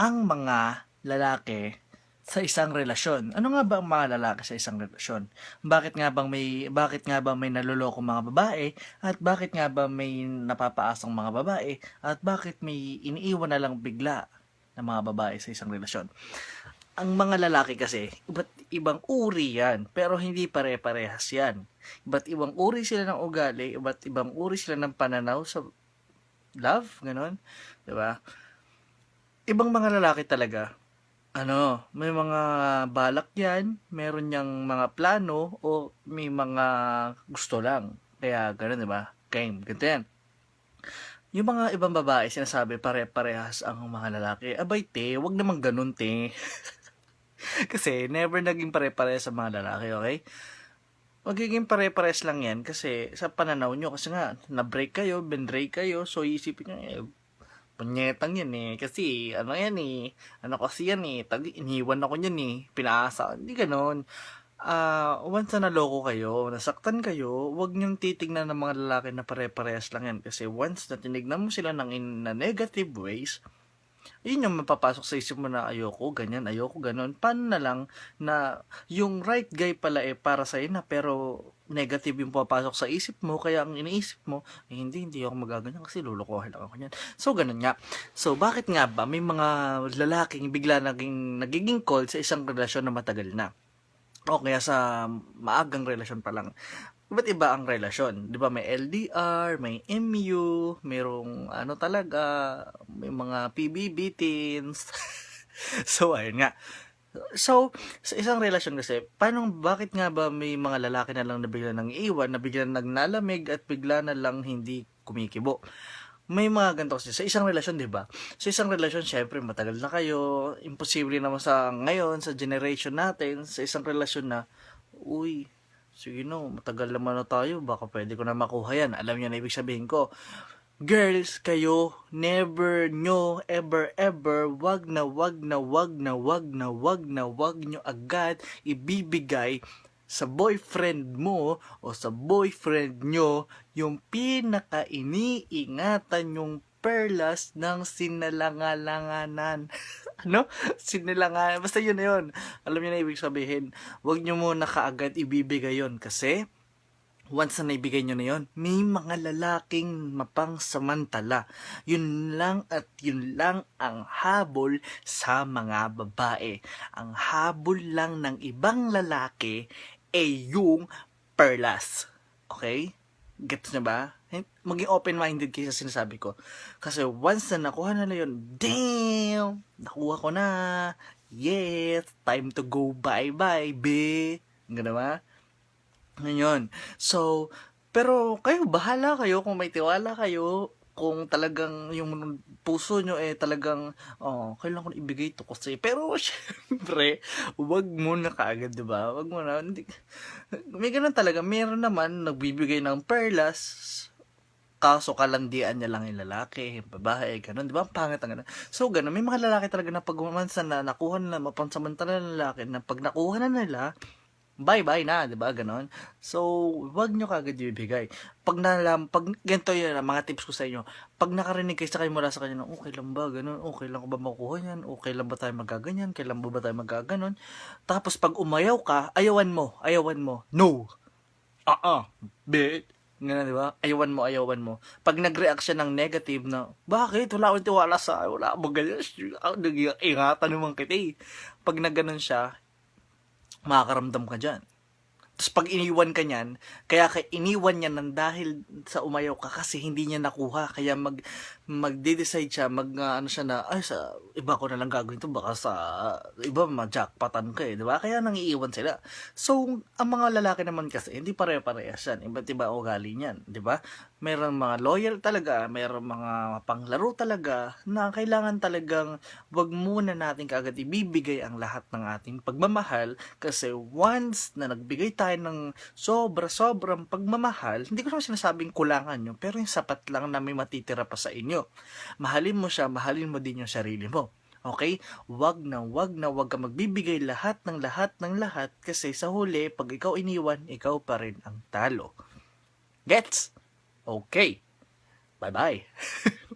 ang mga lalaki sa isang relasyon. Ano nga ba ang mga lalaki sa isang relasyon? Bakit nga bang may bakit nga ba may naloloko mga babae at bakit nga ba may napapaasang mga babae at bakit may iniiwan na lang bigla ng mga babae sa isang relasyon? Ang mga lalaki kasi, iba't ibang uri yan, pero hindi pare-parehas yan. Iba't ibang uri sila ng ugali, iba't ibang uri sila ng pananaw sa love, ganon. 'Di ba? Ibang mga lalaki talaga, ano, may mga balak yan, meron niyang mga plano, o may mga gusto lang. Kaya, ganun, di ba? Game, ganito yan. Yung mga ibang babae, sinasabi, pare-parehas ang mga lalaki. Abay, te, wag naman ganun, te. kasi, never naging pare-parehas sa mga lalaki, okay? Magiging pare-parehas lang yan kasi sa pananaw nyo, kasi nga, na-break kayo, ben-break kayo, so isipin nyo, eh, punyetang yan eh. Kasi, ano yan eh. Ano kasi yan eh. Tag, iniwan ako yan eh. Pinaasa. Hindi ganon. Ah, once na naloko kayo, nasaktan kayo, wag niyong titignan ng mga lalaki na pare-parehas lang yan. Kasi once na tinignan mo sila ng in na negative ways, yun yung mapapasok sa isip mo na ayoko, ganyan, ayoko, ganon. Paano na lang na yung right guy pala eh para sa'yo na pero negative yung papasok sa isip mo, kaya ang iniisip mo, eh, hindi, hindi ako magaganyan kasi lulukohin lang ako niyan. So, ganun nga. So, bakit nga ba may mga lalaking bigla naging, nagiging cold sa isang relasyon na matagal na? O kaya sa maagang relasyon pa lang. Iba't iba ang relasyon. Di ba may LDR, may MU, merong ano talaga, may mga PBB teens. so, ayun nga. So, sa isang relasyon kasi, paano, bakit nga ba may mga lalaki na lang na bigla nang iiwan, na bigla nang nalamig at bigla na lang hindi kumikibo? May mga ganito kasi sa isang relasyon, 'di ba? Sa isang relasyon, syempre matagal na kayo, imposible naman sa ngayon sa generation natin sa isang relasyon na uy, sige no, matagal naman na tayo, baka pwede ko na makuha yan. Alam niyo na ibig sabihin ko. Girls, kayo, never nyo, ever, ever, wag na, wag na, wag na, wag na, wag na, wag nyo agad ibibigay sa boyfriend mo o sa boyfriend nyo yung pinaka-iniingatan yung perlas ng sinalangalanganan. ano? Sinalangalan. Basta yun na yun. Alam niyo na ibig sabihin. Huwag nyo muna kaagad ibibigay yon kasi once na naibigay nyo na yon, may mga lalaking mapang samantala. Yun lang at yun lang ang habol sa mga babae. Ang habol lang ng ibang lalaki ay yung perlas. Okay? Gets nyo ba? Maging open-minded kayo sa sinasabi ko. Kasi once na nakuha na na yun, damn! Nakuha ko na. Yes! Time to go bye-bye, be! Ganda ba? Ngayon. So, pero kayo, bahala kayo kung may tiwala kayo, kung talagang yung puso nyo eh talagang, oh, kailangan ko na ibigay ito kasi. Pero, syempre, wag mo na kaagad, di ba? Wag mo na. Hindi, may ganun talaga. Meron naman, nagbibigay ng perlas, kaso kalandian niya lang yung lalaki, yung babae, ganun, di ba? Ang pangit ang ganun. So, ganun, may mga lalaki talaga na pag na nakuha nila, mapansamantala ng lalaki, na pag nakuha na nila, bye-bye na, 'di ba? Ganon. So, wag nyo kagad ibigay. Pag nalam, pag ganito 'yun, ang mga tips ko sa inyo. Pag nakarinig kayo sa kayo mula sa kanya, okay lang ba ganon? Okay lang ko ba makuha 'yan? Okay lang ba tayo magaganyan? Kailan ba ba tayo magaganon? Tapos pag umayaw ka, ayawan mo, ayawan mo. No. Ah, uh-uh. bit. Ganun, di ba? Ayawan mo, ayawan mo. Pag nag-react siya ng negative na, bakit? Wala akong tiwala sa, wala akong ganyan. Ingatan naman kita eh. Pag nagganon siya, makakaramdam ka dyan. Tapos pag iniwan ka niyan, kaya ka iniwan niya nang dahil sa umayaw ka kasi hindi niya nakuha. Kaya mag, magde-decide siya, mag, uh, ano siya na, ay, sa, iba ko na lang gagawin to baka sa, iba, ma-jackpotan ka eh, di ba? Kaya nang iiwan sila. So, ang mga lalaki naman kasi, hindi pare-parehas yan. Iba't iba ugali niyan, di ba? Meron mga loyal talaga, meron mga panglaro talaga, na kailangan talagang wag muna natin kaagad ibibigay ang lahat ng ating pagmamahal kasi once na nagbigay tayo ng sobra-sobrang pagmamahal, hindi ko naman sinasabing kulangan nyo, pero yung sapat lang na may matitira pa sa inyo. Mahalin mo siya, mahalin mo din yung sarili mo. Okay? Wag na wag na wag ka magbibigay lahat ng lahat ng lahat kasi sa huli, pag ikaw iniwan, ikaw pa rin ang talo. Gets? Okay. Bye-bye.